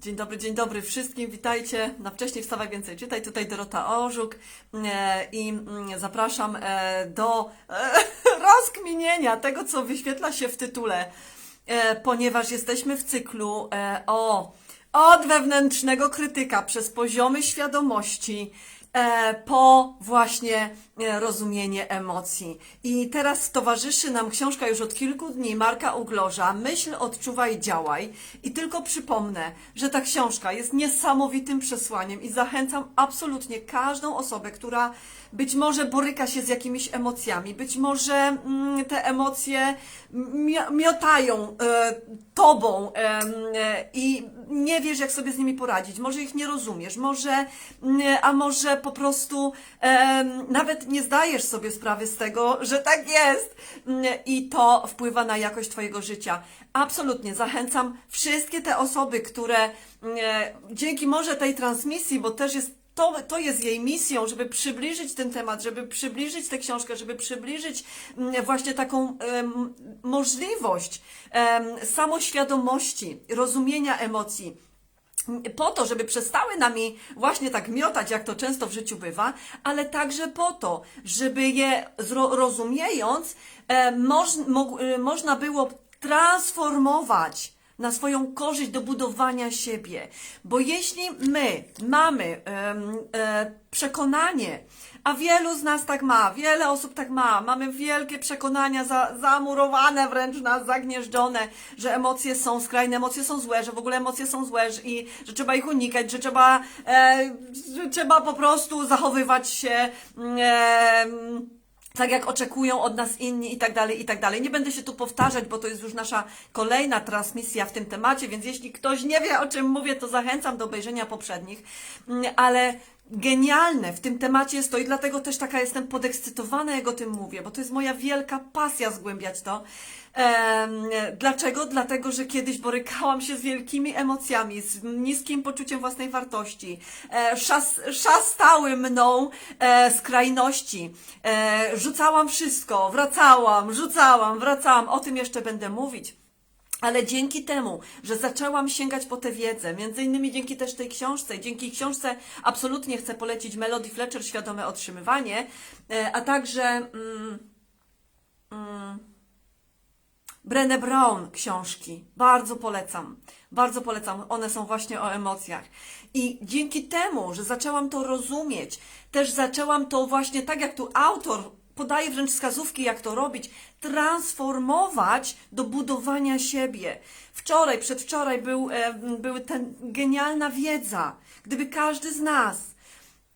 Dzień dobry, dzień dobry wszystkim, witajcie na Wcześniej Wstawaj Więcej. Czytaj, tutaj Dorota Orzuk e, i mm, zapraszam e, do e, rozkminienia tego, co wyświetla się w tytule, ponieważ jesteśmy w cyklu o od wewnętrznego krytyka przez poziomy świadomości po właśnie e, rozumienie emocji. I teraz towarzyszy nam książka już od kilku dni Marka Uglorza Myśl, odczuwaj, działaj. I tylko przypomnę, że ta książka jest niesamowitym przesłaniem i zachęcam absolutnie każdą osobę, która być może boryka się z jakimiś emocjami, być może mm, te emocje mi- miotają e, tobą e, i nie wiesz, jak sobie z nimi poradzić. Może ich nie rozumiesz, może, mm, a może po prostu em, nawet nie zdajesz sobie sprawy z tego, że tak jest Mm, i to wpływa na jakość Twojego życia. Absolutnie zachęcam wszystkie te osoby, które mm, e, dzięki może tej transmisji, bo też jest to, to jest jej misją, żeby przybliżyć ten temat, żeby przybliżyć tę książkę, żeby przybliżyć mm, właśnie taką em, możliwość em, samoświadomości, rozumienia emocji. Po to, żeby przestały nami właśnie tak miotać, jak to często w życiu bywa, ale także po to, żeby je rozumiejąc, e, moż, mog, e, można było transformować na swoją korzyść do budowania siebie. Bo jeśli my mamy e, przekonanie, a wielu z nas tak ma, wiele osób tak ma, mamy wielkie przekonania za, zamurowane wręcz nas, zagnieżdżone, że emocje są skrajne, emocje są złe, że w ogóle emocje są złe i że trzeba ich unikać, że trzeba, e, że trzeba po prostu zachowywać się. em, tak jak oczekują od nas inni i tak dalej, i tak dalej. Nie będę się tu powtarzać, bo to jest już nasza kolejna transmisja w tym temacie, więc jeśli ktoś nie wie, o czym mówię, to zachęcam do obejrzenia poprzednich. Mm, Ale genialne w tym temacie jest to i dlatego też taka jestem podekscytowana, jak o tym mówię, bo to jest moja wielka pasja zgłębiać to. Dlaczego? Dlatego, że kiedyś borykałam się z wielkimi emocjami, z niskim poczuciem własnej wartości. E, szas, szastały mną e, skrajności. E, rzucałam wszystko, wracałam, rzucałam, wracałam. O tym jeszcze będę mówić. Ale dzięki temu, że zaczęłam sięgać po tę wiedzę, między innymi dzięki też tej książce, dzięki książce absolutnie chcę polecić Melody Fletcher Świadome Otrzymywanie, e, a także mm, mm, Brené Brown książki. Bardzo polecam. Bardzo polecam. One są właśnie o emocjach. I dzięki temu, że zaczęłam to rozumieć, też zaczęłam to właśnie tak jak tu autor podaje wręcz wskazówki, jak to robić, transformować do budowania siebie. Wczoraj, przedwczoraj był, e, były ten genialna wiedza. Gdyby każdy z nas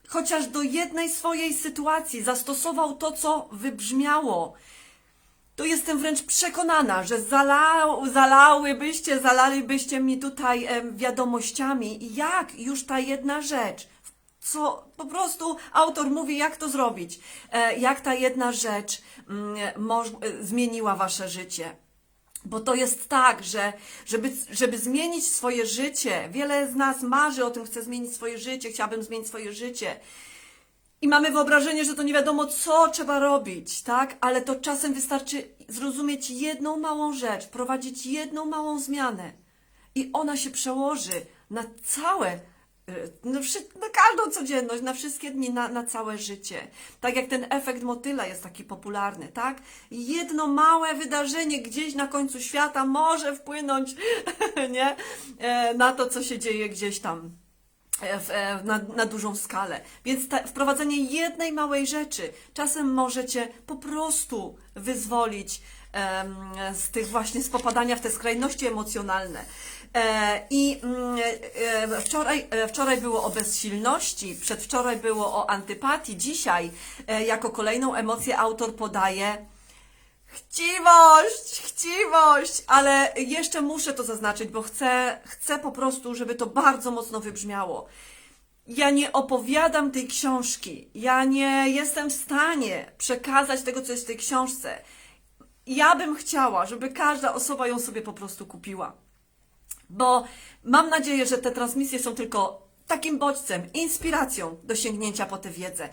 chociaż do jednej swojej sytuacji zastosował to, co wybrzmiało, to jestem wręcz przekonana, że zalał, zalałybyście, zalalibyście mi tutaj wiadomościami, jak już ta jedna rzecz, co po prostu autor mówi, jak to zrobić, e, jak ta jedna rzecz mm, e, zmieniła wasze życie. Bo to jest tak, że żeby, żeby zmienić swoje życie, wiele z nas marzy o tym, chce zmienić swoje życie, chciałabym zmienić swoje życie. I mamy wyobrażenie, że to nie wiadomo, co trzeba robić, tak? Ale to czasem wystarczy zrozumieć jedną małą rzecz, wprowadzić jedną małą zmianę. I ona się przełoży na całe, y, na, wszy- na każdą codzienność, na wszystkie dni, na, na całe życie. Tak jak ten efekt motyla jest taki popularny, tak? Jedno małe wydarzenie gdzieś na końcu świata może wpłynąć, nie? E, Na to, co się dzieje gdzieś tam w, e, na, na dużą skalę. Więc te, wprowadzenie jednej małej rzeczy czasem możecie po prostu wyzwolić em, z tych właśnie, z popadania w te skrajności emocjonalne. E, I mm, e, wczoraj, e, wczoraj było o bezsilności, przedwczoraj było o antypatii, dzisiaj jako kolejną emocję autor podaje Chciwość, chciwość, ale jeszcze muszę to zaznaczyć, bo chcę, chcę po prostu, żeby to bardzo mocno wybrzmiało. Ja nie opowiadam tej książki, ja nie jestem w stanie przekazać tego, co jest w tej książce. Ja bym chciała, żeby każda osoba ją sobie po prostu kupiła. Bo mam nadzieję, że te transmisje są tylko takim bodźcem, inspiracją do sięgnięcia po tę wiedzę.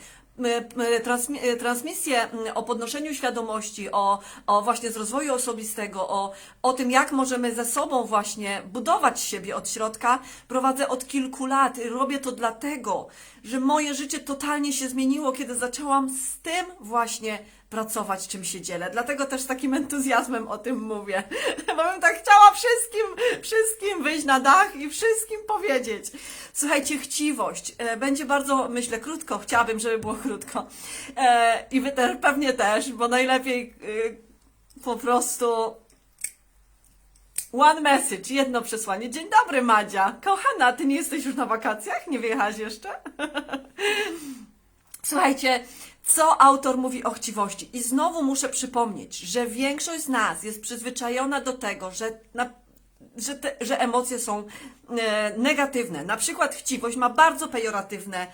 e, transmisję m, o podnoszeniu świadomości, o, o właśnie z rozwoju osobistego, o, o tym, jak możemy ze sobą właśnie budować siebie od środka, prowadzę od kilku lat. Robię to dlatego, że moje życie totalnie się zmieniło, kiedy zaczęłam z tym właśnie pracować, czym się dzielę. Dlatego też z takim entuzjazmem o tym mówię. Bo bym tak chciała wszystkim, wszystkim wyjść na dach i wszystkim powiedzieć. Słuchajcie, chciwość. E, Będzie bardzo, myślę, krótko. Chciałabym, żeby było krótko. E, I wy też, pewnie też, bo najlepiej e, po prostu One message, jedno przesłanie. Dzień dobry, Madzia. Kochana, ty nie jesteś już na wakacjach? Nie wyjechałaś jeszcze? Słuchajcie, co autor mówi o chciwości? I znowu muszę przypomnieć, że większość z nas jest przyzwyczajona do tego, że, na, że, te, że emocje są e, negatywne. Na przykład chciwość ma bardzo pejoratywne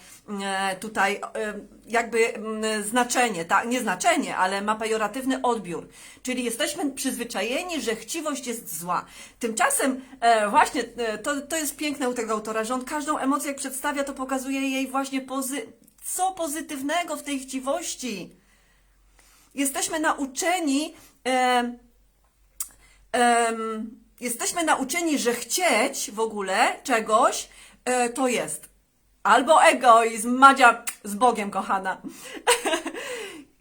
e, tutaj e, jakby m, znaczenie, tak, nie znaczenie, ale ma pejoratywny odbiór. Czyli jesteśmy przyzwyczajeni, że chciwość jest zła. Tymczasem e, właśnie e, to, to jest piękne u tego autora, że on każdą emocję jak przedstawia, to pokazuje jej właśnie pozy co pozytywnego w tej chciwości. Jesteśmy nauczeni, em, em, jesteśmy nauczeni, że chcieć w ogóle czegoś e, to jest albo egoizm, Madzia z Bogiem, kochana.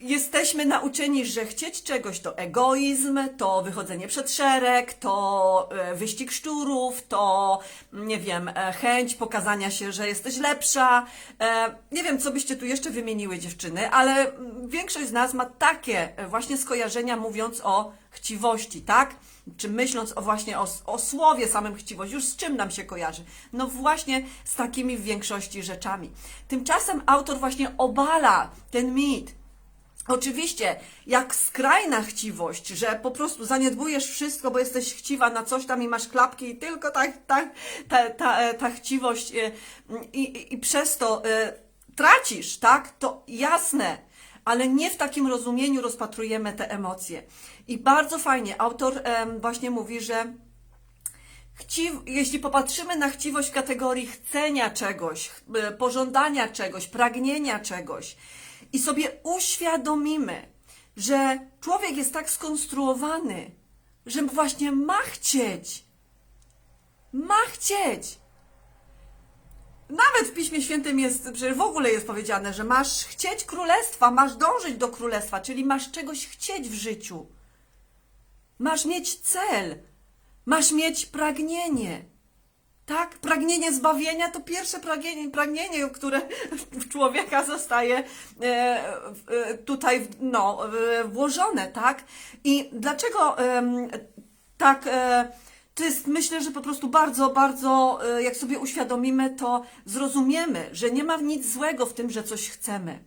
Jesteśmy nauczeni, że chcieć czegoś to egoizm, to wychodzenie przed szereg, to e, wyścig szczurów, to nie wiem, e, chęć pokazania się, że jesteś lepsza. E, Nie wiem, co byście tu jeszcze wymieniły dziewczyny, ale mm, większość z nas ma takie właśnie skojarzenia mówiąc o chciwości, tak? Czy myśląc o właśnie o, o słowie samym chciwość, już z czym nam się kojarzy? No właśnie z takimi w większości rzeczami. Tymczasem autor właśnie obala ten mit, Oczywiście, jak skrajna chciwość, że po prostu zaniedbujesz wszystko, bo jesteś chciwa na coś tam i masz klapki i tylko ta, ta, ta, ta, e, ta chciwość e, i, i, i przez to e, tracisz, tak? To jasne, ale nie w takim rozumieniu rozpatrujemy te emocje. I bardzo fajnie, autor właśnie mówi, że Chciw, jeśli popatrzymy na chciwość w kategorii chcenia czegoś, pożądania czegoś, pragnienia czegoś i sobie uświadomimy, że człowiek jest tak skonstruowany, że właśnie ma chcieć. Ma chcieć. Nawet w Piśmie Świętym jest, że w ogóle jest powiedziane, że masz chcieć królestwa, masz dążyć do królestwa, czyli masz czegoś chcieć w życiu. Masz mieć cel, masz mieć pragnienie. Tak? Pragnienie zbawienia to pierwsze pragnienie, pragnienie które w człowieka zostaje e, e, tutaj no, włożone, tak? I dlaczego tak. E, to jest, myślę, że po prostu bardzo, bardzo, jak sobie uświadomimy, to zrozumiemy, że nie ma nic złego w tym, że coś chcemy.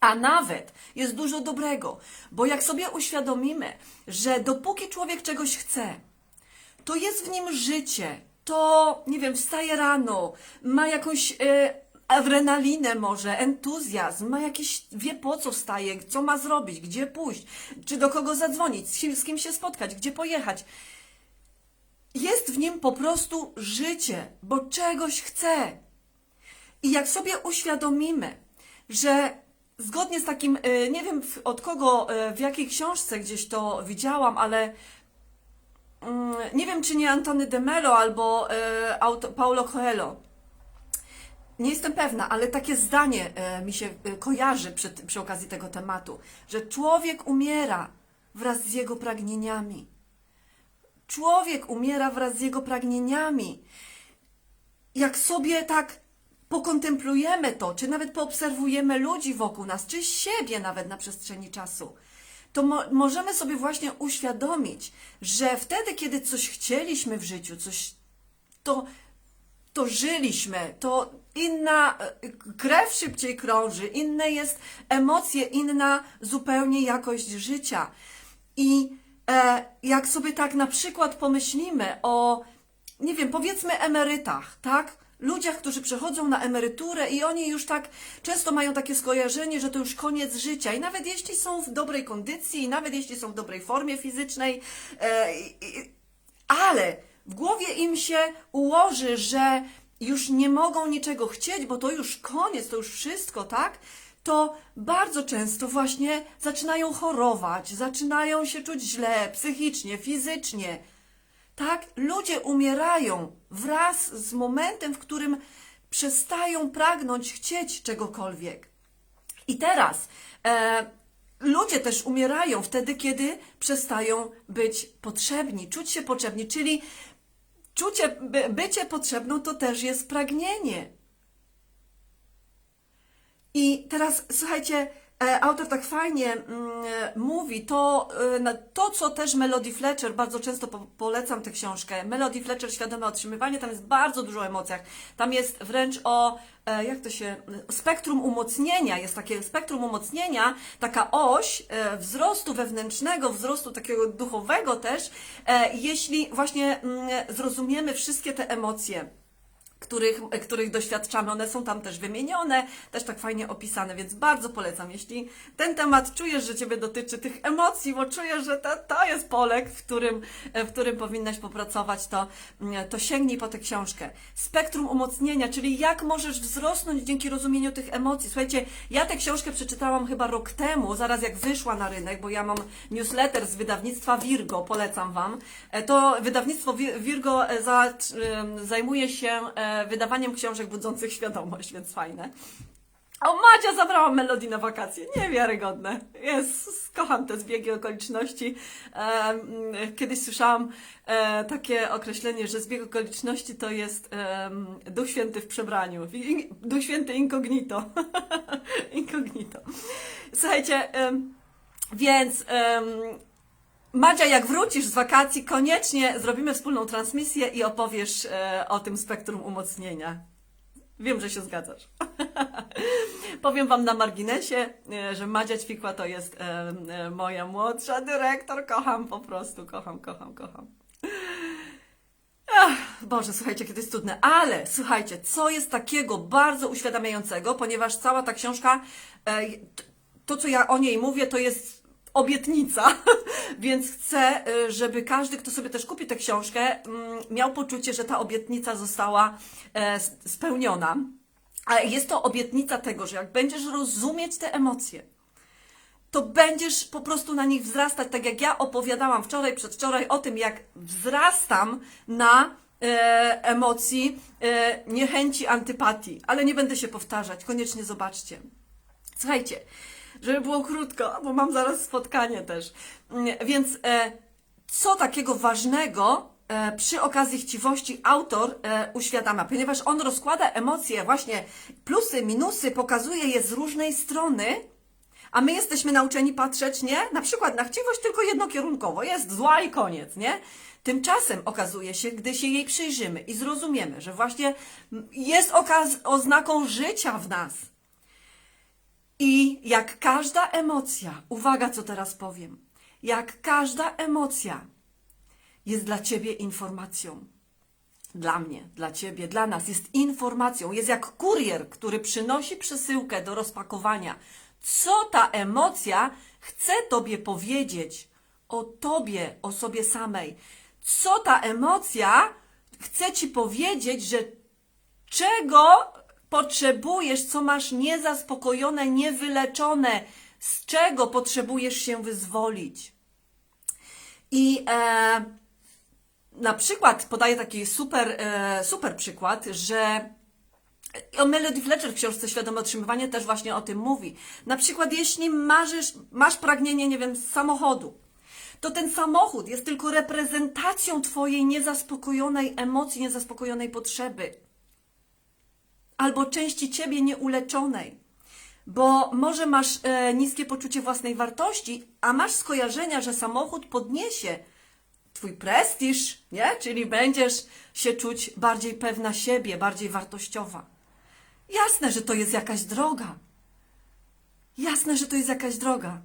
A nawet jest dużo dobrego, bo jak sobie uświadomimy, że dopóki człowiek czegoś chce, to jest w nim życie, to nie wiem, wstaje rano, ma jakąś e, adrenalinę może, entuzjazm, ma jakieś, wie po co wstaje, co ma zrobić, gdzie pójść, czy do kogo zadzwonić, z kim, się spotkać, gdzie pojechać. Jest w nim po prostu życie, bo czegoś chce. I jak sobie uświadomimy, że zgodnie z takim, e, nie wiem od kogo, e, w jakiej książce gdzieś to widziałam, ale nie wiem czy nie Antony de Melo albo e, Paulo Coelho. Nie jestem pewna, ale takie zdanie e, mi się e, kojarzy przy, przy okazji tego tematu, że człowiek umiera wraz z jego pragnieniami. Człowiek umiera wraz z jego pragnieniami jak sobie tak pokontemplujemy to, czy nawet poobserwujemy ludzi wokół nas, czy siebie nawet na przestrzeni czasu, to mo możemy sobie właśnie uświadomić, że wtedy, kiedy coś chcieliśmy w życiu, coś to, to żyliśmy, to inna e, krew szybciej krąży, inne jest emocje, inna zupełnie jakość życia. I e, jak sobie tak na przykład pomyślimy o, nie wiem, powiedzmy emerytach, tak? Ludziach, którzy przechodzą na emeryturę i oni już tak często mają takie skojarzenie, że to już koniec życia. I nawet jeśli są w dobrej kondycji, i nawet jeśli są w dobrej formie fizycznej, e, ale w głowie im się ułoży, że już nie mogą niczego chcieć, bo to już koniec, to już wszystko, tak? to bardzo często właśnie zaczynają chorować, zaczynają się czuć źle psychicznie, fizycznie. Tak, ludzie umierają wraz z momentem, w którym przestają pragnąć chcieć czegokolwiek. I teraz e, ludzie też umierają wtedy, kiedy przestają być potrzebni, czuć się potrzebni, czyli czucie, by, bycie potrzebną to też jest pragnienie. I teraz słuchajcie, autor tak fajnie mm, e, mówi to, e, to, co też Melody Fletcher, bardzo często po, polecam tę książkę. Melody Fletcher, Świadome otrzymywanie, tam jest bardzo dużo o emocjach. Tam jest wręcz o, e, jak to się, spektrum umocnienia, jest takie spektrum umocnienia, taka oś e, wzrostu wewnętrznego, wzrostu takiego duchowego też, e, jeśli właśnie mm, zrozumiemy wszystkie te emocje których, których doświadczamy. One są tam też wymienione, też tak fajnie opisane, więc bardzo polecam. Jeśli ten temat czujesz, że Ciebie dotyczy tych emocji, bo czujesz, że to, to jest pole, w którym, w którym powinnaś popracować, to, to sięgnij po tę książkę. Spektrum umocnienia, czyli jak możesz wzrosnąć dzięki rozumieniu tych emocji. Słuchajcie, ja tę książkę przeczytałam chyba rok temu, zaraz jak wyszła na rynek, bo ja mam newsletter z wydawnictwa Virgo, polecam Wam. E, To wydawnictwo Virgo e, za, em, zajmuje się e, wydawaniem książek budzących świadomość, więc fajne. O, Madzia zabrała Melodii na wakacje. Niewiarygodne. Jest, kocham te zbiegi okoliczności. Kiedyś słyszałam e, takie określenie, że zbieg okoliczności to jest Duch Święty w przebraniu. Duch Święty incognito. incognito. Słuchajcie, więc Madzia, jak wrócisz z wakacji, koniecznie zrobimy wspólną transmisję i opowiesz e, o tym spektrum umocnienia. Wiem, że się zgadzasz. Powiem Wam na marginesie, e, że Madzia Ćwikła to jest e, moja młodsza dyrektor. Kocham po prostu, kocham, kocham, kocham. Ach, Boże, słuchajcie, kiedy jest trudne. Ale słuchajcie, co jest takiego bardzo uświadamiającego, ponieważ cała ta książka, to co ja o niej mówię, to jest obietnica, więc chcę, e, żeby każdy, kto sobie też kupi tę książkę, mm, miał poczucie, że ta obietnica została e, spełniona. A jest to obietnica tego, że jak będziesz rozumieć te emocje, to będziesz po prostu na nich wzrastać, tak jak ja opowiadałam wczoraj, przedwczoraj o tym, jak wzrastam na e, emocji e, niechęci, antypatii, ale nie będę się powtarzać, koniecznie zobaczcie. Słuchajcie, żeby było krótko, bo mam zaraz spotkanie też. Mm, Więc e, co takiego ważnego e, przy okazji chciwości autor e, uświadamia, ponieważ on rozkłada emocje, właśnie plusy, minusy, pokazuje je z różnej strony, a my jesteśmy nauczeni patrzeć, nie? Na przykład na chciwość tylko jednokierunkowo, jest zła i koniec, nie? Tymczasem okazuje się, gdy się jej przyjrzymy i zrozumiemy, że właśnie jest oznaką życia w nas. I jak każda emocja, uwaga co teraz powiem, jak każda emocja jest dla ciebie informacją. Dla mnie, dla ciebie, dla nas jest informacją. Jest jak kurier, który przynosi przesyłkę do rozpakowania. Co ta emocja chce tobie powiedzieć o tobie, o sobie samej? Co ta emocja chce ci powiedzieć, że czego potrzebujesz, co masz niezaspokojone, niewyleczone, z czego potrzebujesz się wyzwolić. I e, na przykład podaję taki super, e, super przykład, że o Melody Fletcher w książce Świadome Otrzymywanie też właśnie o tym mówi. Na przykład, jeśli marzysz, masz pragnienie, nie wiem, samochodu, to ten samochód jest tylko reprezentacją Twojej niezaspokojonej emocji, niezaspokojonej potrzeby. Albo części Ciebie nieuleczonej. Bo może masz e, niskie poczucie własnej wartości, a masz skojarzenia, że samochód podniesie Twój prestiż, nie? Czyli będziesz się czuć bardziej pewna siebie, bardziej wartościowa. Jasne, że to jest jakaś droga. Jasne, że to jest jakaś droga.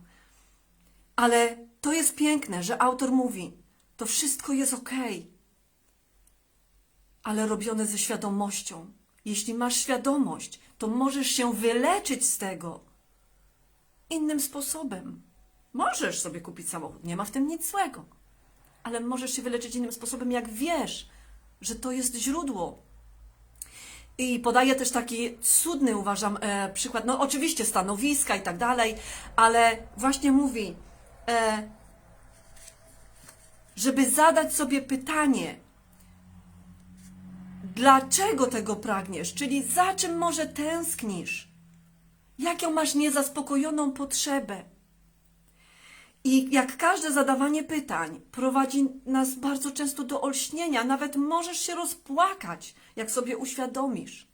Ale to jest piękne, że autor mówi: to wszystko jest ok, ale robione ze świadomością. Jeśli masz świadomość, to możesz się wyleczyć z tego innym sposobem. Możesz sobie kupić samochód, nie ma w tym nic złego, ale możesz się wyleczyć innym sposobem, jak wiesz, że to jest źródło. I podaje też taki cudny, uważam, e, przykład, no oczywiście stanowiska i tak dalej, ale właśnie mówi, e, żeby zadać sobie pytanie, dlaczego tego pragniesz, czyli za czym może tęsknisz, jaką masz niezaspokojoną potrzebę. I jak każde zadawanie pytań prowadzi nas bardzo często do olśnienia, nawet możesz się rozpłakać, jak sobie uświadomisz.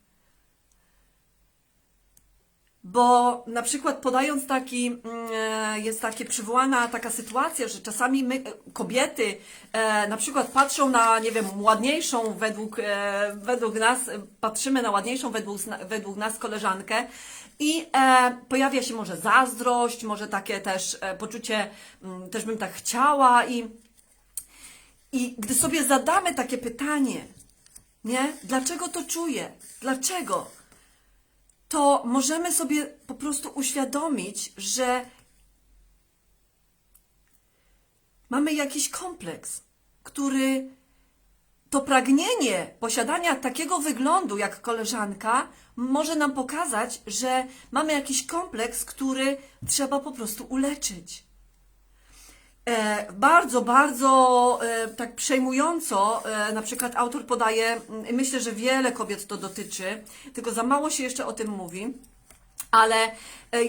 Bo na przykład podając taki, mm, e, jest takie przywołana taka sytuacja, że czasami my, e, kobiety, e, na przykład patrzą na, nie wiem, ładniejszą według, według nas, patrzymy na ładniejszą według, według nas koleżankę i pojawia się może zazdrość, może takie też poczucie, mm, też bym tak chciała i, i gdy sobie zadamy takie pytanie, nie? Dlaczego to czuję? Dlaczego? To możemy sobie po prostu uświadomić, że mamy jakiś kompleks, który to pragnienie posiadania takiego wyglądu jak koleżanka może nam pokazać, że mamy jakiś kompleks, który trzeba po prostu uleczyć. E, bardzo, bardzo e, tak przejmująco, e, na przykład autor podaje, mm, myślę, że wiele kobiet to dotyczy, tylko za mało się jeszcze o tym mówi, ale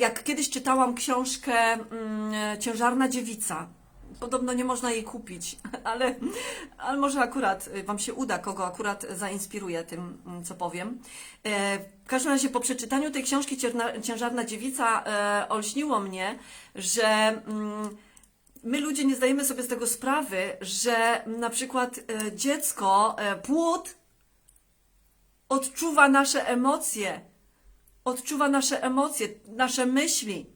jak kiedyś czytałam książkę mm, Ciężarna Dziewica, podobno nie można jej kupić, ale, ale może akurat e, Wam się uda, kogo akurat zainspiruje tym, mm, co powiem. W każdym razie po przeczytaniu tej książki Ciężarna, Dziewica olśniło mnie, że my ludzie nie zdajemy sobie z tego sprawy, że na przykład e, dziecko, e, płód odczuwa nasze emocje, odczuwa nasze emocje, nasze myśli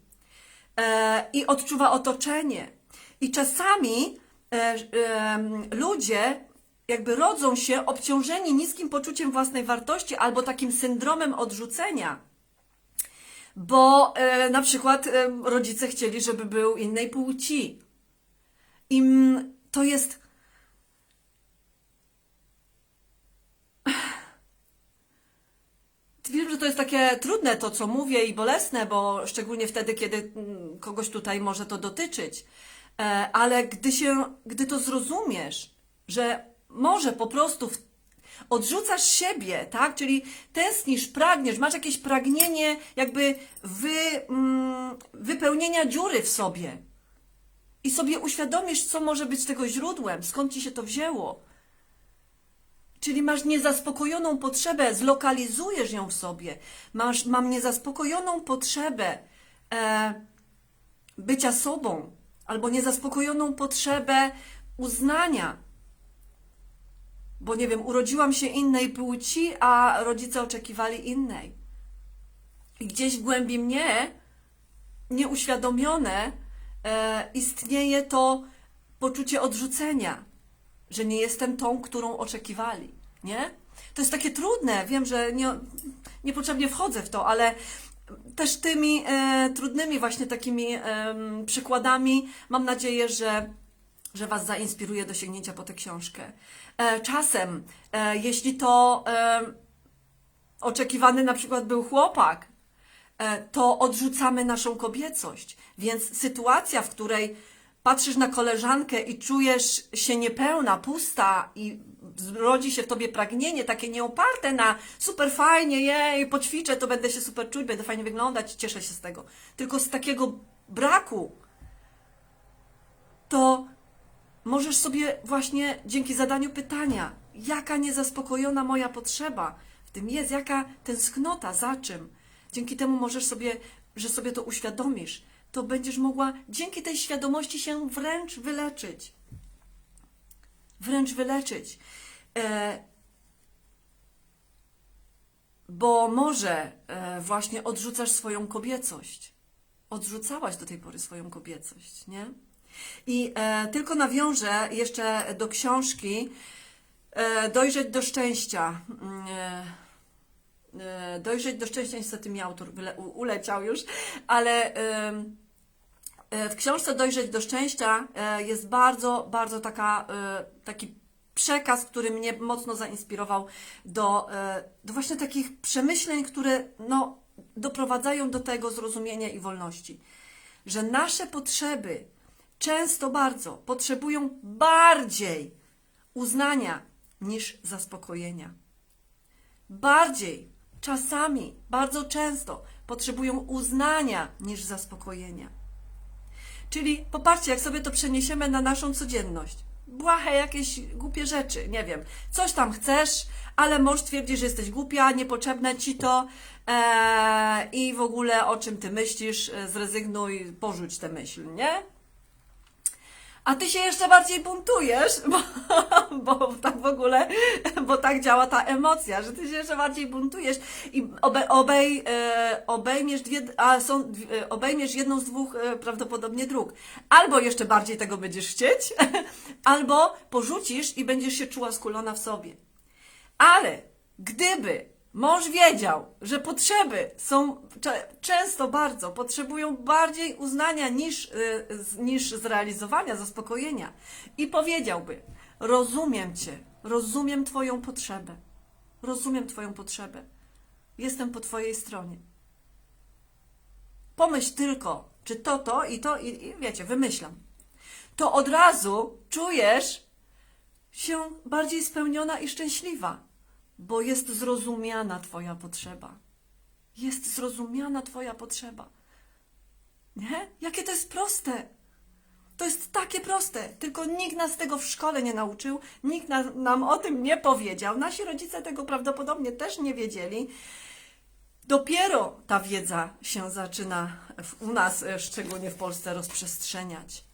e, i odczuwa otoczenie. I czasami ludzie jakby rodzą się obciążeni niskim poczuciem własnej wartości albo takim syndromem odrzucenia. Bo na przykład rodzice chcieli, żeby był innej płci. I to jest. Wiem, że to jest takie trudne to, co mówię i bolesne, bo szczególnie wtedy, kiedy kogoś tutaj może to dotyczyć. E, Ale gdy się, gdy to zrozumiesz, że może po prostu odrzucasz siebie, tak? Czyli tęsknisz, pragniesz, masz jakieś pragnienie jakby wy, mm, wypełnienia dziury w sobie i sobie uświadomisz, co może być tego źródłem, skąd ci się to wzięło. Czyli masz niezaspokojoną potrzebę, zlokalizujesz ją w sobie. Masz, mam niezaspokojoną potrzebę e, bycia sobą, albo niezaspokojoną potrzebę uznania. Bo nie wiem, urodziłam się innej płci, a rodzice oczekiwali innej. I gdzieś w głębi mnie, nieuświadomione, e, istnieje to poczucie odrzucenia, że nie jestem tą, którą oczekiwali, nie? To jest takie trudne, wiem, że nie, niepotrzebnie wchodzę w to, ale też tymi e, trudnymi właśnie takimi em, przykładami mam nadzieję, że, że Was zainspiruje do sięgnięcia po tę książkę. E, czasem, e, jeśli to e, oczekiwany na przykład był chłopak, e, to odrzucamy naszą kobiecość. Więc sytuacja, w której patrzysz na koleżankę i czujesz się niepełna, pusta i rodzi się w tobie pragnienie takie nieoparte na super fajnie, jej, poćwiczę, to będę się super czuć, będę fajnie wyglądać, cieszę się z tego. Tylko z takiego braku, to możesz sobie właśnie dzięki zadaniu pytania, jaka niezaspokojona moja potrzeba w tym jest, jaka tęsknota, za czym. Dzięki temu możesz sobie, że sobie to uświadomisz, to będziesz mogła dzięki tej świadomości się wręcz wyleczyć. Wręcz wyleczyć. E, bo może e, właśnie odrzucasz swoją kobiecość. Odrzucałaś do tej pory swoją kobiecość, nie? I e, tylko nawiążę jeszcze do książki e, Dojrzeć do szczęścia. Mm, E, Dojrzeć do szczęścia, niestety mi autor uleciał już, ale e, w książce Dojrzeć do szczęścia e, jest bardzo, bardzo taka, e, taki przekaz, który mnie mocno zainspirował do, e, do właśnie takich przemyśleń, które no, doprowadzają do tego zrozumienia i wolności. Że nasze potrzeby często bardzo potrzebują bardziej uznania niż zaspokojenia. Bardziej, czasami, bardzo często potrzebują uznania niż zaspokojenia. Czyli popatrzcie, jak sobie to przeniesiemy na naszą codzienność. Błahe jakieś głupie rzeczy, nie wiem. Coś tam chcesz, ale mąż twierdzi, że jesteś głupia, niepotrzebne ci to e, i w ogóle o czym ty myślisz, e, zrezygnuj, porzuć tę myśl, nie? A ty się jeszcze bardziej buntujesz, bo, bo tak w ogóle, bo tak działa ta emocja, że ty się jeszcze bardziej buntujesz i obe, obej, e, obejmiesz, dwie, a są, e, obejmiesz jedną z dwóch e, prawdopodobnie dróg. Albo jeszcze bardziej tego będziesz chcieć, albo porzucisz i będziesz się czuła skulona w sobie. Ale gdyby mąż wiedział, że potrzeby są często bardzo, potrzebują bardziej uznania niż, y, niż zrealizowania, zaspokojenia i powiedziałby: Rozumiem Cię, rozumiem Twoją potrzebę, rozumiem Twoją potrzebę, jestem po Twojej stronie. Pomyśl tylko, czy to, to i to, i, i wiecie, wymyślam. To od razu czujesz, się bardziej spełniona i szczęśliwa, bo jest zrozumiana Twoja potrzeba. Jest zrozumiana Twoja potrzeba. Nie? Jakie to jest proste. To jest takie proste, tylko nikt nas tego w szkole nie nauczył, nikt na, nam o tym nie powiedział. Nasi rodzice tego prawdopodobnie też nie wiedzieli. Dopiero ta wiedza się zaczyna u nas, e, szczególnie w Polsce, rozprzestrzeniać.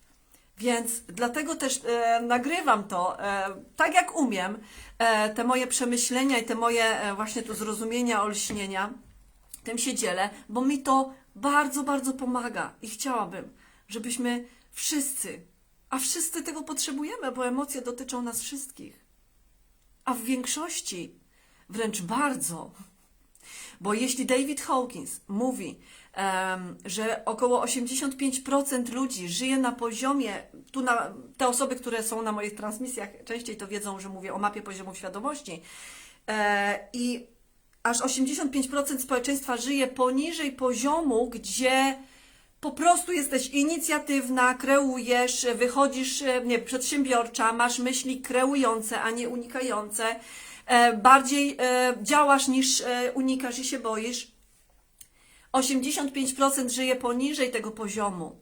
Więc dlatego też e, nagrywam to e, tak jak umiem, e, te moje przemyślenia i te moje e, właśnie tu zrozumienia, olśnienia, tym się dzielę, bo mi to bardzo, bardzo pomaga i chciałabym, żebyśmy wszyscy, a wszyscy tego potrzebujemy, bo emocje dotyczą nas wszystkich, a w większości wręcz bardzo. Bo jeśli David Hawkins mówi, że około 85% ludzi żyje na poziomie, tu na, te osoby, które są na moich transmisjach częściej to wiedzą, że mówię o mapie poziomów świadomości e, i aż 85% społeczeństwa żyje poniżej poziomu, gdzie po prostu jesteś inicjatywna, kreujesz, wychodzisz, e, nie, przedsiębiorcza, masz myśli kreujące, a nie unikające, e, bardziej działasz niż unikasz i się boisz. 85% żyje poniżej tego poziomu.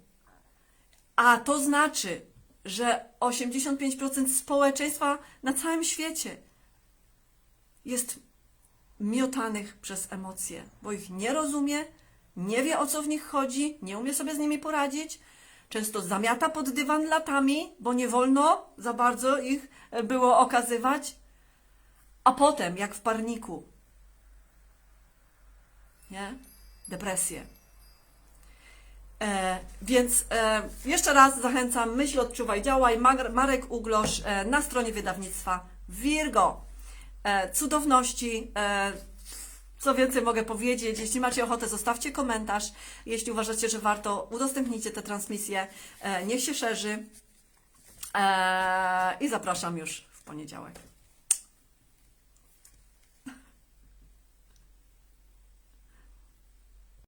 A to znaczy, że 85% społeczeństwa na całym świecie jest miotanych przez emocje, bo ich nie rozumie, nie wie o co w nich chodzi, nie umie sobie z nimi poradzić. Często zamiata pod dywan latami, bo nie wolno za bardzo ich e, było okazywać. A potem, jak w parniku, nie? Depresję. E, więc e, jeszcze raz zachęcam, myśl, odczuwaj, działaj. Marek Uglosz e, na stronie wydawnictwa Virgo. E, cudowności. E, co więcej mogę powiedzieć? Jeśli macie ochotę, zostawcie komentarz. Jeśli uważacie, że warto, udostępnijcie tę transmisję. E, niech się szerzy. E, I zapraszam już w poniedziałek.